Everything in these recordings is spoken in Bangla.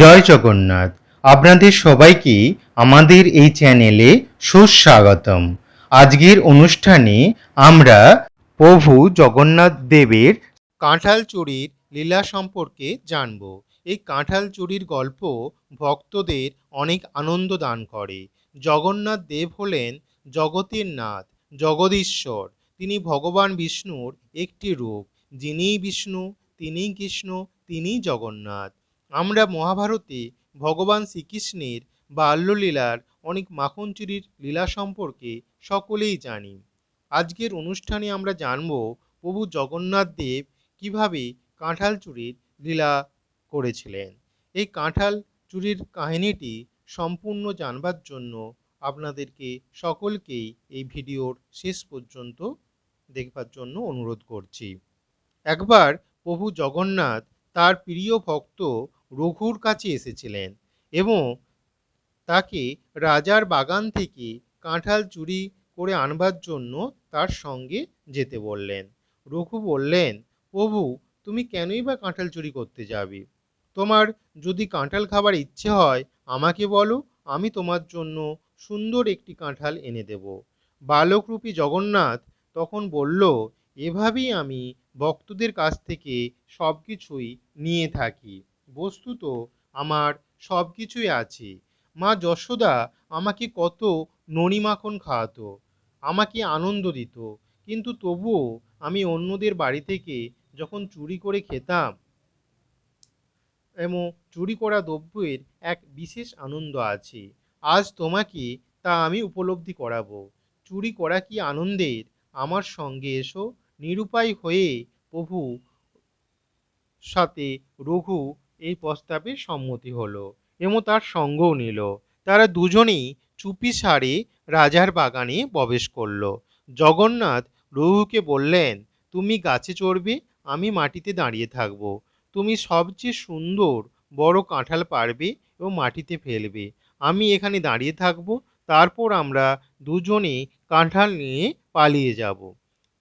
জয় জগন্নাথ। আপনাদের সবাইকে আমাদের এই চ্যানেলে সুস্বাগতম। আজকের অনুষ্ঠানে আমরা প্রভু জগন্নাথ দেবের কাঁঠাল চুরির লীলা সম্পর্কে জানব। এই কাঁঠাল চুরির গল্প ভক্তদের অনেক আনন্দ দান করে। জগন্নাথ দেব হলেন জগতের নাথ, জগদীশ্বর। তিনি ভগবান বিষ্ণুর একটি রূপ। যিনিই বিষ্ণু, তিনিই কৃষ্ণ, তিনিই জগন্নাথ। আমরা মহাভারতে ভগবান শ্রীকৃষ্ণের বাল্যলীলার অনেক মাখন চুরির লীলা সম্পর্কে সকলেই জানি। আজকের অনুষ্ঠানে আমরা জানব প্রভু জগন্নাথ দেব কীভাবে কাঁঠাল চুরির লীলা করেছিলেন। এই কাঁঠাল চুরির কাহিনীটি সম্পূর্ণ জানবার জন্য আপনাদেরকে সকলকেই এই ভিডিওর শেষ পর্যন্ত দেখবার জন্য অনুরোধ করছি। একবার প্রভু জগন্নাথ তার প্রিয় ভক্ত রঘুর কাছে এসেছিলেন এবং তাকে রাজার বাগান থেকে কাঁঠাল চুরি করে আনবার জন্য তার সঙ্গে যেতে বললেন। রঘু বললেন, প্রভু, তুমি কেনই বা কাঁঠাল চুরি করতে যাবে? তোমার যদি কাঁঠাল খাবার ইচ্ছে হয়, আমাকে বলো, আমি তোমার জন্য সুন্দর একটি কাঁঠাল এনে দেব। বালকরূপী জগন্নাথ তখন বলল, এভাবেই আমি ভক্তদের কাছ থেকে সব কিছুই নিয়ে থাকি। বস্তুত আমার সব কিছুই আছে। মা যশোদা আমাকে কত ননি মাখন খাওয়াতো, আমাকে আনন্দ দিত। কিন্তু তবুও আমি অন্যদের বাড়ি থেকে যখন চুরি করে খেতাম এবং চুরি করা দ্রব্যের এক বিশেষ আনন্দ আছে। আজ তোমাকে তা আমি উপলব্ধি করাবো। চুরি করা কি আনন্দের? আমার সঙ্গে এসো, নিরুপায় হয়ে প্রভু সাথে রঘু এই প্রস্তাবে সম্মতি হলো এবং তার সঙ্গও নিল। তারা দুজনেই চুপি সারে রাজার বাগানে প্রবেশ করল। জগন্নাথ রঘুকে বললেন, তুমি গাছে চড়বে, আমি মাটিতে দাঁড়িয়ে থাকব। তুমি সবচেয়ে সুন্দর বড় কাঁঠাল পারবে এবং মাটিতে ফেলবে। আমি এখানে দাঁড়িয়ে থাকব, তারপর আমরা দুজনে কাঁঠাল নিয়ে পালিয়ে যাব।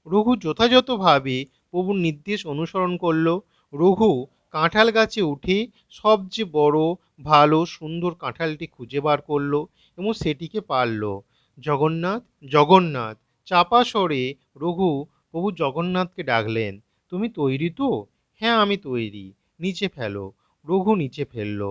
রঘু যথাযথভাবে প্রভুর নির্দেশ অনুসরণ করল। রঘু কাঁঠাল গাছে উঠে সবচেয়ে বড়, ভালো, সুন্দর কাঁঠালটি খুঁজে বার করল এবং সেটিকে পারল। জগন্নাথ জগন্নাথ, চাপা স্বরে, রঘু, প্রভু জগন্নাথকে ডাকলেন, তুমি তৈরি তো? হ্যাঁ আমি তৈরি। নিচে ফেলো। রঘু নিচে ফেলল।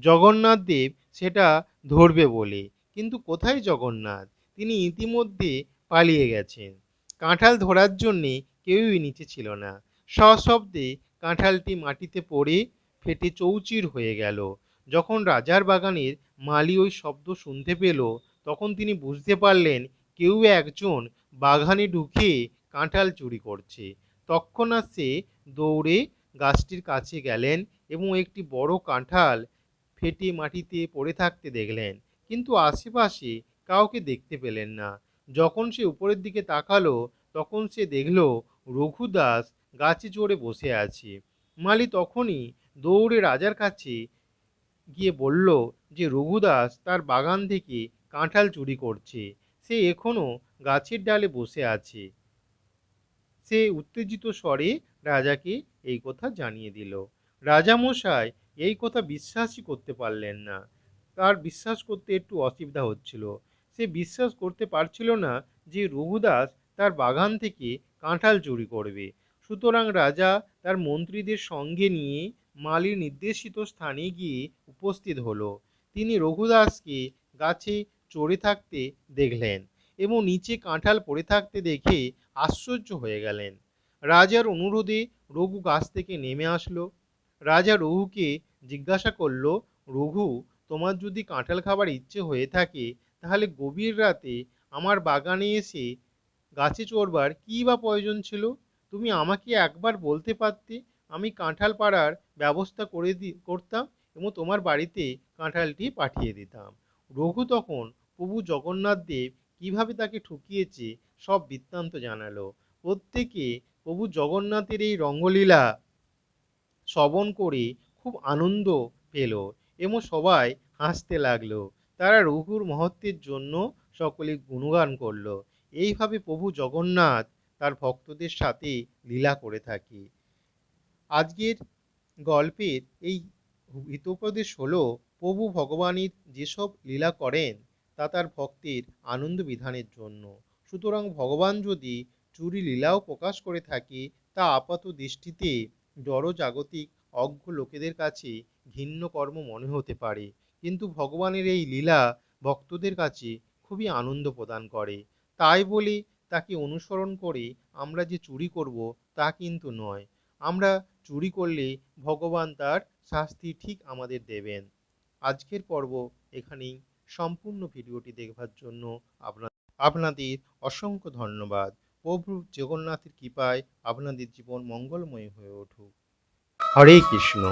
জগন্নাথ দেব সেটা ধরবে বলে। কিন্তু কোথায় জগন্নাথ? তিনি ইতিমধ্যে পালিয়ে গেছেন। কাঁঠাল ধরার জন্যে কেউই নিচে ছিল না। সশব্দে কাঁঠালটি মাটিতে পড়ে ফেটে চৌচির হয়ে গেল। যখন রাজার বাগানের মালি ওই শব্দ শুনতে পেল, তখন তিনি বুঝতে পারলেন, কেউ একজন বাগানে ঢুকে কাঁঠাল চুরি করছে। তৎক্ষণাৎ সে দৌড়ে গাছটির কাছে গেলেন এবং একটি বড় কাঁঠাল ফেটে মাটিতে পড়ে থাকতে দেখলেন। কিন্তু আশেপাশে কাউকে দেখতে পেলেন না। যখন সে উপরের দিকে তাকালো, তখন সে দেখল রঘুদাস গাছে চড়ে বসে আছে। মালি তখনই দৌড়ে রাজার কাছে গিয়ে বলল যে, রঘুদাস তার বাগান থেকে কাঁঠাল চুরি করছে। সে এখনও গাছের ডালে বসে আছে। সে উত্তেজিত স্বরে রাজাকে এই কথা জানিয়ে দিল। রাজামশাই এই কথা বিশ্বাসই করতে পারলেন না। তার বিশ্বাস করতে একটু অসুবিধা হচ্ছিল। সে বিশ্বাস করতে পারছিল না যে, রঘুদাস তার বাগান থেকে কাঁঠাল চুরি করবে। সুতরাং রাজা তার মন্ত্রীদের সঙ্গে নিয়ে মালির নির্দেশিত স্থানে গিয়ে উপস্থিত হলো। তিনি রঘুদাসকে গাছে চড়ে থাকতে দেখলেন এবং নিচে কাঁঠাল পড়ে থাকতে দেখে আশ্চর্য হয়ে গেলেন। রাজার অনুরোধে রঘু গাছ থেকে নেমে আসলো। রাজা রঘুকে জিজ্ঞাসা করল, রঘু, তোমার যদি কাঁঠাল খাবার ইচ্ছে হয়ে থাকে, তাহলে গভীর রাতে আমার বাগানে এসে গাছে চড়বার কী বা প্রয়োজন ছিল? তুমি আমাকে একবার বলতে পারতে, আমি কাঁঠাল পাড়ার ব্যবস্থা করে দি, করতাম এবং তোমার বাড়িতে কাঁঠালটি পাঠিয়ে দিতাম। রঘু তখন প্রভু জগন্নাথ দেব কীভাবে তাকে ঠকিয়েছে সব বৃত্তান্ত জানালো। প্রত্যেকে প্রভু জগন্নাথের এই রঙ্গলীলা শ্রবণ করে খুব আনন্দ পেল এবং সবাই হাসতে লাগল। তারা রঘুর মহত্বের জন্য সকলে গুণগান করল। এইভাবে প্রভু জগন্নাথ তার ভক্তদের সাথে লীলা করে থাকে। আজকের গল্পের এই হিতোপদেশ হলো, প্রভু ভগবানের যেসব লীলা করেন, তা তার ভক্তের আনন্দ বিধানের জন্য। সুতরাং ভগবান যদি চুরি লীলাও প্রকাশ করে থাকে, তা আপাত দৃষ্টিতে জড়জাগতিক অজ্ঞ লোকেদের কাছে ঘিন্ন কর্ম মনে হতে পারে। কিন্তু ভগবানের এই লীলা ভক্তদের কাছে খুবই আনন্দ প্রদান করে। তাই বলে তাকে অনুসরণ করে আমরা যে চুরি করব তা কিন্তু নয়। আমরা চুরি করলে ভগবান তার শাস্তি ঠিক আমাদের দেবেন। আজকের পর্ব এখানেই সম্পূর্ণ ভিডিওটি দেখবার জন্য আপনার আপনাদের অসংখ্য ধন্যবাদ। প্রভু জগন্নাথের কৃপায় আপনাদের জীবন মঙ্গলময় হয়ে উঠুক। হরে কৃষ্ণ।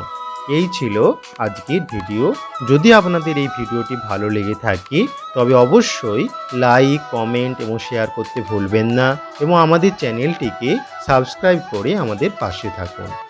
এই ছিল আজকের ভিডিও। যদি আপনাদের এই ভিডিওটি ভালো লেগে থাকে, তবে অবশ্যই লাইক, কমেন্ট এবং শেয়ার করতে ভুলবেন না এবং আমাদের চ্যানেলটিকে সাবস্ক্রাইব করে আমাদের পাশে থাকুন।